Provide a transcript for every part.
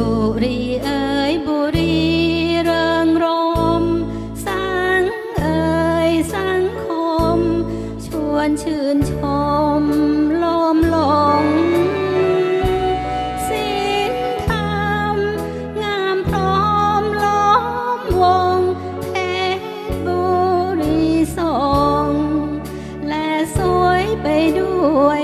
บุรีเอ๋ยบุรีเริงรมสังเอ๋ยสังคม ชวนชื่นชมลมหลงศีลธรรมงามพร้อมล้อมวงเพบุรีสงและสวยไปด้วย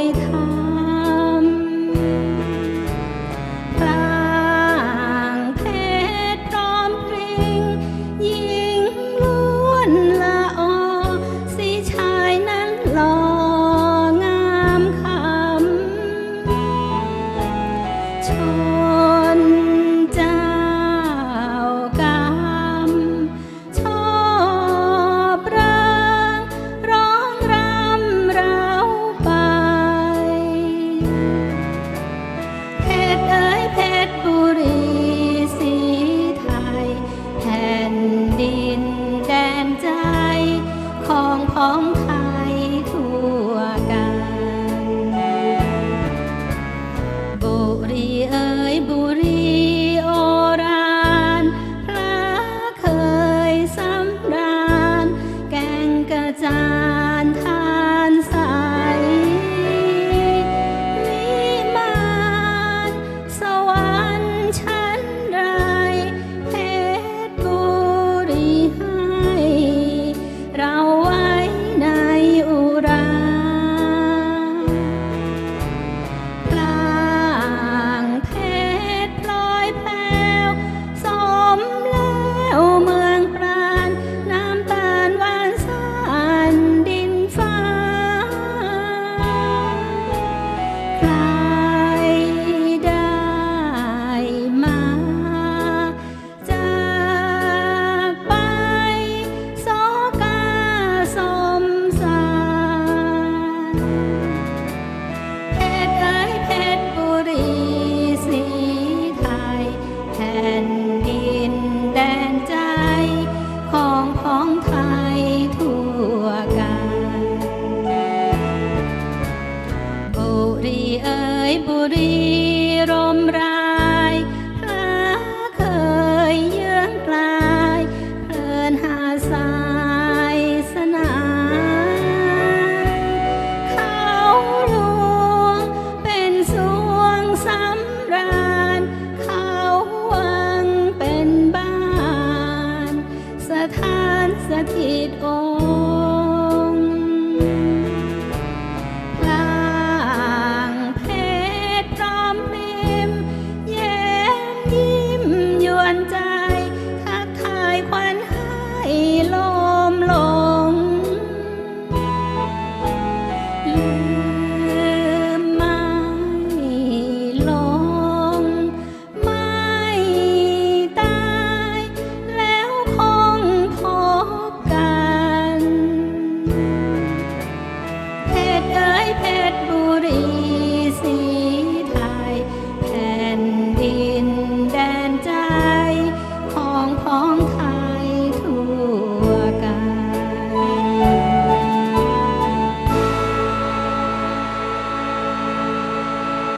บุรีรมรา